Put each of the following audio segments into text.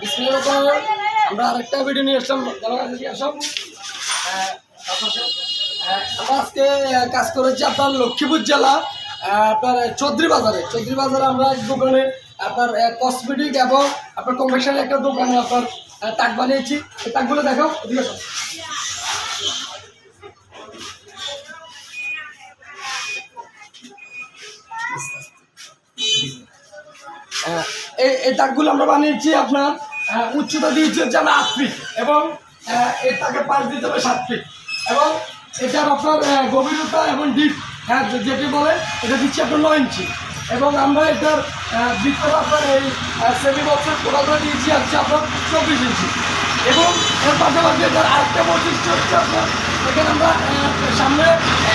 আমরা আরেকটা ভিডিও নিয়ে আসলাম। আসলাম আহ, আপনার, আমরা আজকে কাজ করেছি আপনার লক্ষ্মীপুর জেলা আপনার চৌধুরী বাজারে। চৌধুরী বাজারে আমরা দোকানে আপনার কসমেটিক এবং আপনার কনভেকশনের একটা দোকানে আপনার তাক বানিয়েছি। তাকগুলো দেখো এদিকে এই এই তাকগুলো আমরা বানিয়েছি আপনার উচ্চতা দিয়েছি হচ্ছে আমরা আট ফিট এবং এর তাকে পাশ দিতে হবে সাত ফিট এবং এটার আপনার গভীরতা এবং ডিপ হ্যাঁ যেটি বলে, এটা দিচ্ছি আপনার নয় ইঞ্চি এবং আমরা এটার আপনার এই সেমি বক্সের কোটাগুলো দিয়েছি হচ্ছে আপনার চব্বিশ ইঞ্চি এবং এর পাশাপাশি এটার আরেকটা বৈশিষ্ট্য হচ্ছে আপনার, এখানে আমরা সামনে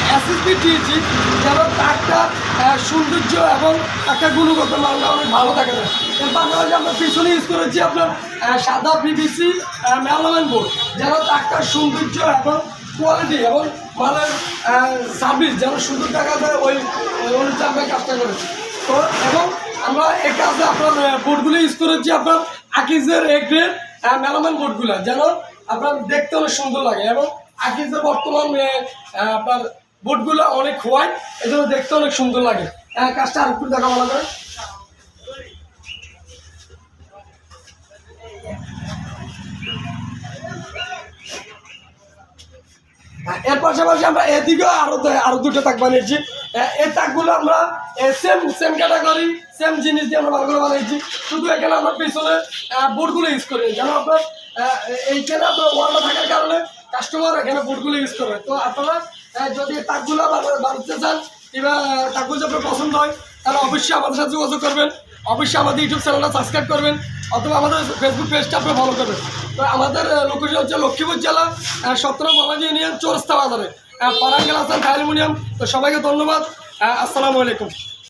অ্যাসিস্ট দিয়েছি, যেন তারটা সৌন্দর্য এবং একটা গুণগত মানটা অনেক ভালো থাকে। এর পাশাপাশি আমরা পিছনে ইউজ করেছি আপনার সাদা পিভিসি মেলামেন বোর্ড যেন তারটার সৌন্দর্য এবং কোয়ালিটি এবং মানের সার্ভিস যেন সুন্দর দেখা যায় ওই অনুযায়ী কাজটা করেছি। তো এবং আমরা এটা কাজে আপনার বোর্ডগুলো ইউজ করেছি আপনার আকিজের এ গ্রেড মেলামান বোর্ডগুলো যেন আপনার দেখতে অনেক সুন্দর লাগে এবং আকিজের বর্তমান আপনার বোর্ডগুলো অনেক খোয়ায় এজন্য দেখতে অনেক সুন্দর লাগে। কাজটা আর দেখা ভালো করে এর পাশাপাশি আমরা এদিকেও আরও দে- আরও দুটো তাক বানিয়েছি। এই তাকগুলো আমরা সেম সেম ক্যাটাগরি সেম জিনিস দিয়ে আমরা মালগুলো বানিয়েছি শুধু এখানে আমরা পিছনে বোর্ডগুলো ইউজ করি যেন আপনার এইখানে আপনার ওয়ালটা থাকার কারণে কাস্টমার এখানে বোর্ডগুলো ইউজ করে। তো আপনারা যদি তাকগুলো বানা- বানাতে চান, কিংবা তাকগুলো যদি আপনার পছন্দ হয়, তাহলে অবশ্যই আমাদের সাথে যোগাযোগ করবেন। অবশ্যই আমাদের ইউটিউব চ্যানেলটা সাবস্ক্রাইব করবেন, অথবা আমাদের ফেসবুক পেজটা আপনি ফলো করবেন। তো আমাদের লোকেশন হচ্ছে লক্ষ্মীপুর জেলা সতেরো বাবাজি ইউনিয়ন, চোরস্তা বাজারে। পারাঙ্গেল হাসান অ্যালুমিনিয়াম তো সবাইকে ধন্যবাদ। আসসালামু আলাইকুম।